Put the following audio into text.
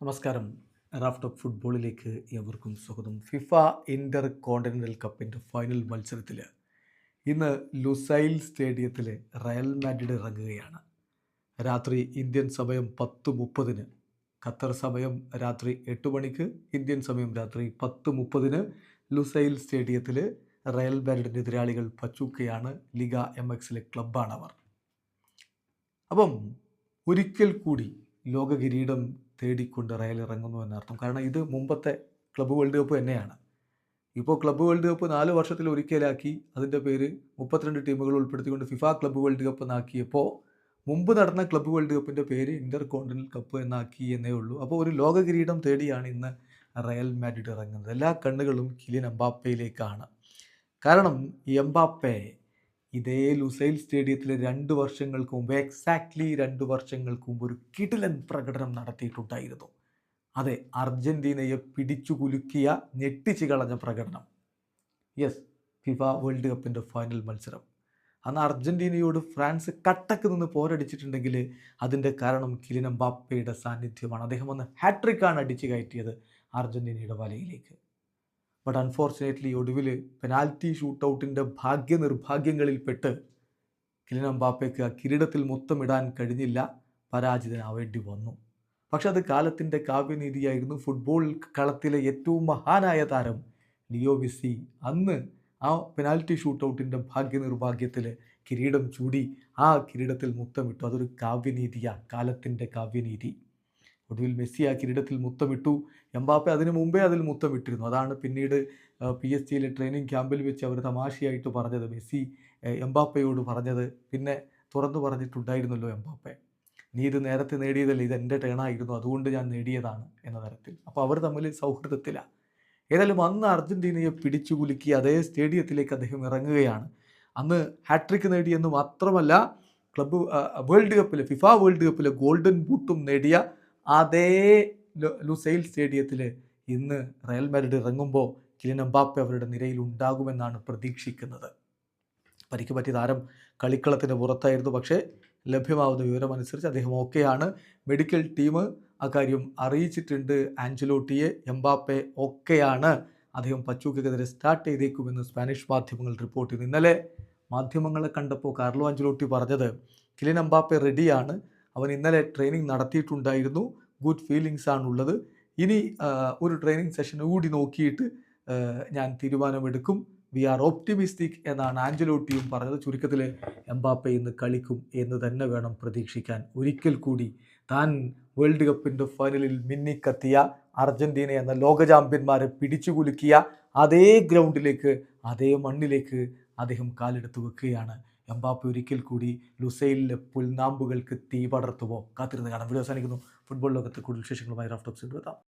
നമസ്കാരം. Raft of ഫുട്ബോളിലേക്ക് എവർക്കും സ്വാഗതം. ഫിഫ ഇന്റർ കോണ്ടിനൽ കപ്പിന്റെ ഫൈനൽ മത്സരത്തിൽ ഇന്ന് ലുസൈൽ സ്റ്റേഡിയത്തിൽ റയൽ മാഡ്രിഡ് ഇറങ്ങുകയാണ്. രാത്രി ഇന്ത്യൻ സമയം പത്ത് മുപ്പതിന്. ഖത്തർ സമയം രാത്രി എട്ട് മണിക്ക് ഇന്ത്യൻ സമയം രാത്രി പത്ത് മുപ്പതിന് ലുസൈൽ സ്റ്റേഡിയത്തിൽ റയൽ മാഡ്രിഡിന്റെ എതിരാളികൾ പച്ചൂക്കയാണ് ലിഗ എം എക്സിലെ ക്ലബ്ബാണ് അവർ അപ്പം ഒരിക്കൽ കൂടി ലോക കിരീടം തേടിക്കൊണ്ട് റയൽ ഇറങ്ങുന്നു എന്നർത്ഥം. കാരണം ഇത് മുമ്പത്തെ ക്ലബ്ബ് വേൾഡ് കപ്പ് തന്നെയാണ്. ഇപ്പോൾ ക്ലബ്ബ് വേൾഡ് കപ്പ് നാല് വർഷത്തിൽ ഒരിക്കലാക്കി അതിന്റെ പേര് മുപ്പത്തിരണ്ട് ടീമുകൾ ഉൾപ്പെടുത്തിക്കൊണ്ട് ഫിഫ ക്ലബ്ബ് വേൾഡ് കപ്പ് എന്നാക്കിയപ്പോൾ മുമ്പ് നടന്ന ക്ലബ്ബ് വേൾഡ് കപ്പിന്റെ പേര് ഇന്റർ കോണ്ടിനൽ കപ്പ് എന്നാക്കി എന്നേ ഉള്ളൂ. അപ്പോൾ ഒരു ലോക കിരീടം തേടിയാണ് ഇന്ന് റയൽ മാഡ്രിഡ് ഇറങ്ങുന്നത്. എല്ലാ കണ്ണുകളും കിലിൻ എംബാപ്പയിലേക്കാണ്. കാരണം എംബാപ്പെ ഇതേ ലുസൈൽ സ്റ്റേഡിയത്തിൽ രണ്ട് വർഷങ്ങൾക്ക് മുമ്പ് എക്സാക്ട്ലി രണ്ട് വർഷങ്ങൾക്ക് മുമ്പ് ഒരു കിടിലൻ പ്രകടനം നടത്തിയിട്ടുണ്ടായിരുന്നു. അതെ അർജന്റീനയെ പിടിച്ചു കുലുക്കിയ ഞെട്ടിച്ച് കളഞ്ഞ പ്രകടനം. യെസ് ഫിഫ വേൾഡ് കപ്പിന്റെ ഫൈനൽ മത്സരം. അന്ന് അർജന്റീനയോട് ഫ്രാൻസ് കട്ടക്ക് നിന്ന് പോരടിച്ചിട്ടുണ്ടെങ്കിൽ അതിന്റെ കാരണം കിലിനം ബാപ്പയുടെ സാന്നിധ്യമാണ്. അദ്ദേഹം ഒന്ന് ഹാട്രിക്കാണ് അടിച്ചു കയറ്റിയത് അർജന്റീനയുടെ വലയിലേക്ക്. ബട്ട് അൺഫോർച്ചുനേറ്റ്ലി ഒടുവിൽ പെനാൽറ്റി ഷൂട്ടൗട്ടിന്റെ ഭാഗ്യ നിർഭാഗ്യങ്ങളിൽപ്പെട്ട് കിലിൻ എംബാപ്പയ്ക്ക് ആ കിരീടത്തിൽ മൊത്തമിടാൻ കഴിഞ്ഞില്ല. പരാജിതനാവേണ്ടി വന്നു. പക്ഷെ അത് കാലത്തിന്റെ കാവ്യനീതിയായിരുന്നു. ഫുട്ബോൾ കളത്തിലെ ഏറ്റവും മഹാനായ താരം ലിയോ മെസ്സി അന്ന് ആ പെനാൽറ്റി ഷൂട്ടൗട്ടിന്റെ ഭാഗ്യ നിർഭാഗ്യത്തിൽ കിരീടം ചൂടി ആ കിരീടത്തിൽ മുത്തമിട്ടു. അതൊരു കാവ്യനീതിയാണ് കാലത്തിന്റെ കാവ്യനീതി. ഒടുവിൽ മെസ്സി ആ കിരീടത്തിൽ മുത്തമിട്ടു. എംബാപ്പെ അതിനു മുമ്പേ അതിൽ മുത്തമിട്ടിരുന്നു. അതാണ് പിന്നീട് പി എസ് ജിയിലെ ട്രെയിനിങ് ക്യാമ്പിൽ വെച്ച് അവർ തമാശയായിട്ട് പറഞ്ഞത്. മെസ്സി എംബാപ്പയോട് പറഞ്ഞത്. പിന്നെ തുറന്നു പറഞ്ഞിട്ടുണ്ടായിരുന്നല്ലോ എംബാപ്പെ. നീ ഇത് നേരത്തെ നേടിയതല്ല? ഇത് എന്റെ ടേണായിരുന്നു അതുകൊണ്ട് ഞാൻ നേടിയതാണ് എന്ന തരത്തിൽ. അപ്പോൾ അവർ തമ്മിൽ സൗഹൃദത്തിലാണ് ഏതായാലും അന്ന് അർജന്റീനയെ പിടിച്ചു കുലുക്കി അതേ സ്റ്റേഡിയത്തിലേക്ക് അദ്ദേഹം ഇറങ്ങുകയാണ്. അന്ന് ഹാട്രിക്ക് നേടിയെന്ന് മാത്രമല്ല ക്ലബ്ബ് വേൾഡ് കപ്പിലെ ഫിഫ വേൾഡ് കപ്പിലെ ഗോൾഡൻ ബൂട്ടും നേടിയ അതേ ലുസൈൽ സ്റ്റേഡിയത്തിൽ ഇന്ന് റയൽ മാഡ്രിഡ് ഇറങ്ങുമ്പോൾ കിലിൻ എംബാപ്പെ അവരുടെ നിരയിൽ ഉണ്ടാകുമെന്നാണ് പ്രതീക്ഷിക്കുന്നത്. പരിക്ക് പറ്റിയ താരം കളിക്കളത്തിന് പുറത്തായിരുന്നു. പക്ഷേ ലഭ്യമാവുന്ന വിവരമനുസരിച്ച് അദ്ദേഹം ഓക്കെയാണ്. മെഡിക്കൽ ടീം അക്കാര്യം അറിയിച്ചിട്ടുണ്ട്. ആഞ്ചലോട്ടിയെ എംബാപ്പെ ഓക്കെയാണ്. അദ്ദേഹം പച്ചൂക്കെതിരെ സ്റ്റാർട്ട് ചെയ്തേക്കുമെന്ന് സ്പാനിഷ് മാധ്യമങ്ങൾ റിപ്പോർട്ട് ചെയ്തു. ഇന്നലെ മാധ്യമങ്ങളെ കണ്ടപ്പോൾ കാർലോ ആഞ്ചലോട്ടി പറഞ്ഞത് കിലിൻ എംബാപ്പെ റെഡിയാണ് അവൻ ഇന്നലെ ട്രെയിനിങ് നടത്തിയിട്ടുണ്ടായിരുന്നു. ഗുഡ് ഫീലിങ്സ് ആണുള്ളത്. ഇനി ഒരു ട്രെയിനിങ് സെഷൻ കൂടി നോക്കിയിട്ട് ഞാൻ തീരുമാനമെടുക്കും. വി ആർ ഓപ്റ്റിമിസ്റ്റിക് എന്നാണ് ആഞ്ചലോട്ടിയും പറഞ്ഞത്. ചുരുക്കത്തിൽ എംബാപ്പെ ഇന്ന് കളിക്കും എന്ന് തന്നെ വേണം പ്രതീക്ഷിക്കാൻ. ഒരിക്കൽ കൂടി താൻ വേൾഡ് കപ്പിന്റെ ഫൈനലിൽ മിന്നിക്കത്തിയ അർജന്റീന എന്ന ലോക ചാമ്പ്യന്മാരെ പിടിച്ചുകുലുക്കിയ അതേ ഗ്രൗണ്ടിലേക്ക് അതേ മണ്ണിലേക്ക് അദ്ദേഹം കാലെടുത്ത് വെക്കുകയാണ്. എംബാപ്പെ ഒരിക്കൽ കൂടി ലുസൈലിലെ പുൽനാമ്പുകൾക്ക് തീ പടർത്തുമോ കാത്തിരുന്ന് കാണാം. വീഡിയോ അവസാനിക്കുന്നു. ഫുട്ബോൾ ലോകത്ത് കൂടുതൽ വിശേഷങ്ങളുമായി റാഫ്റ്റോക്സ് എത്താം.